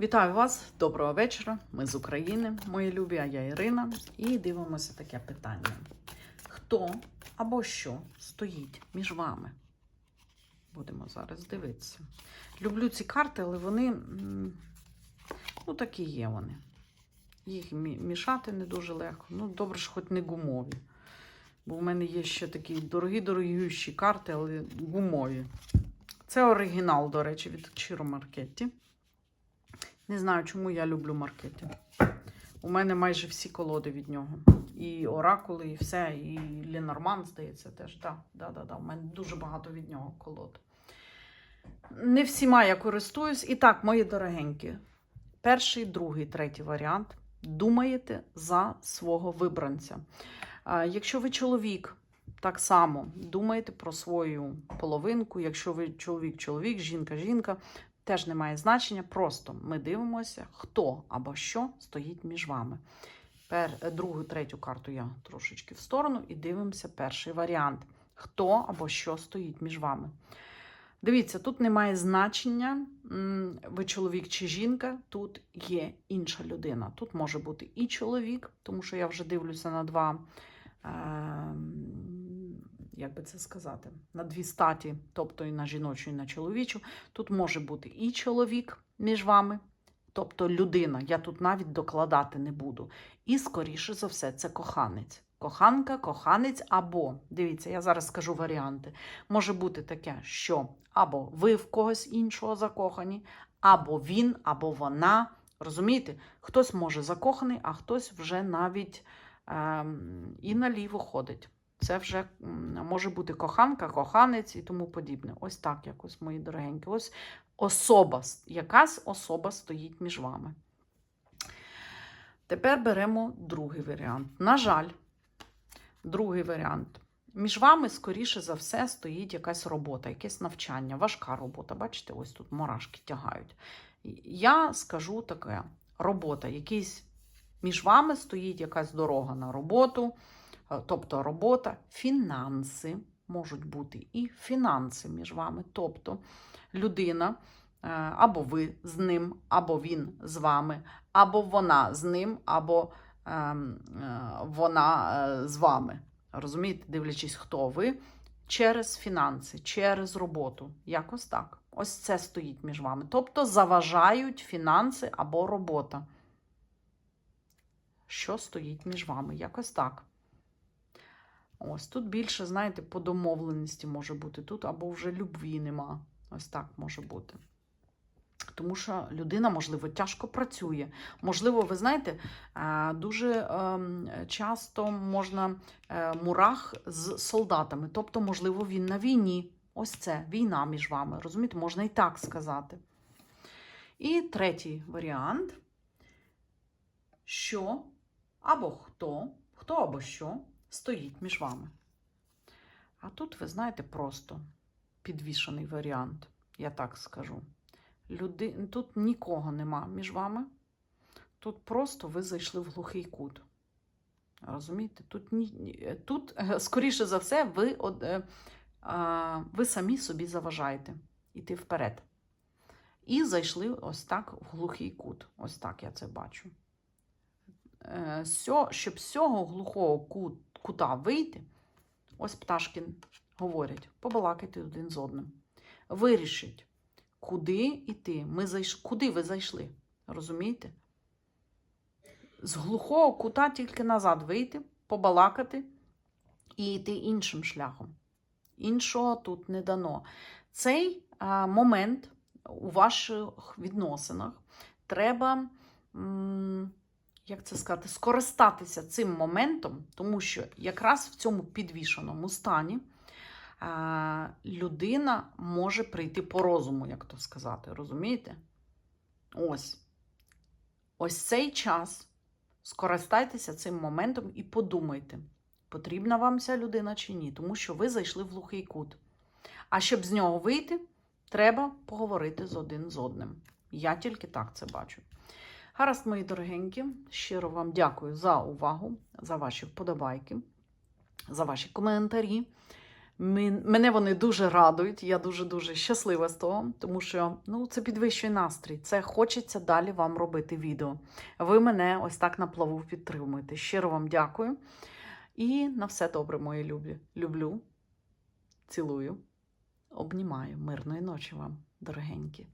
Вітаю вас, доброго вечора. Ми з України, мої любі, а я Ірина. І дивимося таке питання: хто або що стоїть між вами? Будемо зараз дивитися. Люблю ці карти, але вони ну, такі є вони. Їх мішати не дуже легко. Ну, добре, що хоч не гумові. Бо в мене є ще такі дорогі-дорогющі карти, але гумові. Це оригінал, до речі, від Чиро Маркетті. Не знаю, чому я люблю маркеті. У мене майже всі колоди від нього. І оракули, і все, і Ленорман, здається, теж. Да, да, да, да. У мене дуже багато від нього колод. Не всіма я користуюсь. І так, мої дорогенькі, перший, другий, третій варіант. Думаєте за свого вибранця. Якщо ви чоловік, так само думаєте про свою половинку. Якщо ви чоловік-чоловік, жінка-жінка, теж не має значення. Просто ми дивимося, хто або що стоїть між вами. Пер, е, другу, третю карту я трошечки в сторону і дивимося перший варіант. Хто або що стоїть між вами. Дивіться, тут немає значення, ви чоловік чи жінка, тут є інша людина. Тут може бути і чоловік, тому що я вже дивлюся на два, е, як би це сказати, на дві статі, тобто і на жіночу, і на чоловічу. Тут може бути і чоловік між вами, тобто людина. Я тут навіть докладати не буду. І, скоріше за все, це коханець. Коханка, коханець, або, дивіться, я зараз скажу варіанти. Може бути таке, що або ви в когось іншого закохані, або він, або вона. Розумієте? Хтось може закоханий, а хтось вже навіть ем, і наліво ходить. Це вже може бути коханка, коханець і тому подібне. Ось так, якось, мої дорогенькі. Ось особа, якась особа стоїть між вами. Тепер беремо другий варіант. На жаль, другий варіант. Між вами, скоріше за все, стоїть якась робота, якесь навчання, важка робота. Бачите, ось тут мурашки тягають. Я скажу таке: робота, якийсь між вами стоїть якась дорога на роботу, тобто робота, фінанси можуть бути і фінанси між вами. Тобто людина, е, або ви з ним, або він з вами, або вона з ним, або ем, е, вона е, з вами. Розумієте, дивлячись, хто ви, через фінанси, через роботу. Якось так. Ось це стоїть між вами. Тобто заважають фінанси або робота. Що стоїть між вами? Якось так. Ось тут більше, знаєте, по домовленості може бути тут, або вже любві нема. Ось так може бути. Тому що людина, можливо, тяжко працює. Можливо, ви знаєте, е, дуже ем, часто можна е, мурах з солдатами. Тобто, можливо, він на війні. Ось це війна між вами. Розумієте, можна і так сказати. І третій варіант: що або хто, хто або що стоїть між вами. А тут, ви знаєте, просто підвішений варіант, я так скажу. Люди... Тут нікого нема між вами. Тут просто ви зайшли в глухий кут. Розумієте? Тут, ні... тут е, скоріше за все, ви, од... е, ви самі собі заважаєте йти вперед. І зайшли ось так в глухий кут. Ось так я це бачу. Е, Щоб з цього глухого кута вийти, ось пташки говорять, побалакайте один з одним. Вирішіть, куди йти. Ми зайш... Куди ви зайшли? Розумієте? З глухого кута тільки назад вийти, побалакати і йти іншим шляхом. Іншого тут не дано. Цей а, момент у ваших відносинах треба, м, як це сказати, скористатися цим моментом, тому що якраз в цьому підвішеному стані а, людина може прийти по розуму, як то сказати, розумієте? Ось. Ось цей час. Скористайтеся цим моментом і подумайте, потрібна вам ця людина чи ні, тому що ви зайшли в глухий кут. А щоб з нього вийти, треба поговорити з один з одним. Я тільки так це бачу. Гаразд, мої дорогенькі, щиро вам дякую за увагу, за ваші вподобайки, за ваші коментарі. Мене вони дуже радують. Я дуже-дуже щаслива з того, тому що ну, це підвищує настрій. Це хочеться далі вам робити відео. Ви мене ось так на плаву підтримуєте. Щиро вам дякую. І на все добре, мої любі. Люблю, цілую, обнімаю. Мирної ночі вам, дорогенькі.